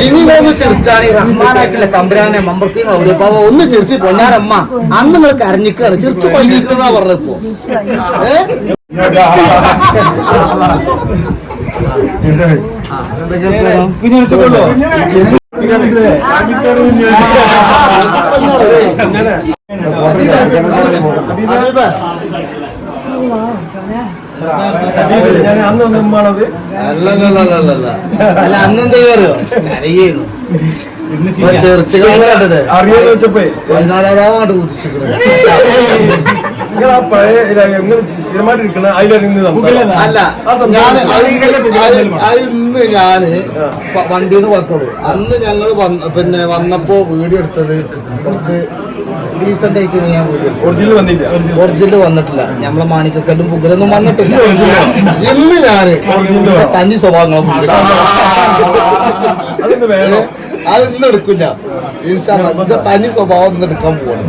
ഇനി ഒന്ന് ചിരിച്ചാണ് ഈ റഹ്മാനായിട്ടുള്ള തമ്പുരാനെ മമ്പർത്തി ഔരപ്പാവ ഒന്ന് ചിരിച്ച് പൊന്നാരമ്മ. അന്ന് നിങ്ങൾ കരഞ്ഞിക്കാണ്. ചിരിച്ചു കൊയ്യിക്കുന്ന പറഞ്ഞപ്പോ ഏ? കുഞ്ഞിരിച്ചുകൊള്ളോ? അല്ല അന്നെന്താ അറിയോ? കരയുന്നു. ഞാൻ വണ്ടിന്ന് പുറത്തോളൂ അന്ന് ഞങ്ങൾ പിന്നെ വന്നപ്പോ വീഡിയോ എടുത്തത് കുറച്ച് ഡീസന്റ് ആയിട്ട് ഞാൻ വീഡിയോ ഒറിജിനൽ വന്നില്ല. ഒറിജിനൽ വന്നിട്ടില്ല. നമ്മളെ മാണിക്കക്കല്ലും പുകരൊന്നും വന്നിട്ടില്ല. ഇന്ന് ഞാൻ. തനി സ്വഭാവം അതൊന്ന് വേണം അത്. ഇന്ന് എടുക്കില്ല തനി സ്വഭാവം ഇന്ന് എടുക്കാൻ പോവാണ്.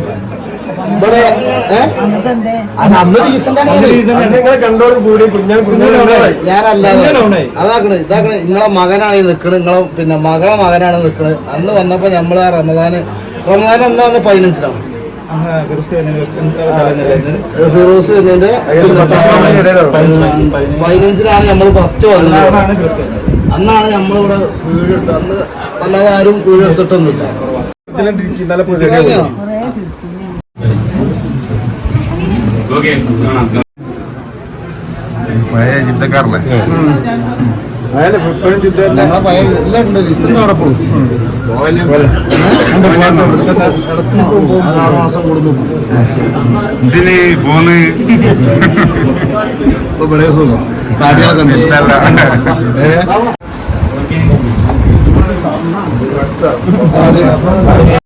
ഇവിടെ ഏഹ് അത് അന്ന് ഡീസന്റ് ആണ് ഞാൻ. നിങ്ങളെ കണ്ടോട് കൂടി കുഞ്ഞാൻ കുഞ്ഞാൻ ഞാനല്ല അതാക്കണ് ഇതാക്കണ്. നിങ്ങളെ മകനാണ് ഈ നിക്കണ്. നിങ്ങളെ പിന്നെ മകളെ മകനാണ് നിക്കണ്. അന്ന് വന്നപ്പോ നമ്മൾ റമദാന് റമദാൻ അന്ന് വന്ന് പതിനഞ്ചിനാണ്? ഫിറോസ് പതിനഞ്ചിനാണ് നമ്മൾ ഫസ്റ്റ് വന്നത്. അന്നാണ് നമ്മളിവിടെ വീഡിയോ എടുത്തത് അന്ന് അല്ലാതെ ആരും വീട്. എടുത്തിട്ടൊന്നുമില്ല? പഴയ ചിന്തക്കാരനെ ഞങ്ങളെ പഴയ എല്ലാം ഉണ്ട് അവിടെ പോകും. ആറ് മാസം കൂടുന്നു. ഇതിന് പോന്ന്? ഇപ്പൊ ഇവിടെ സുഖം. താടികളൊക്കെ ഉണ്ട്. ഏ?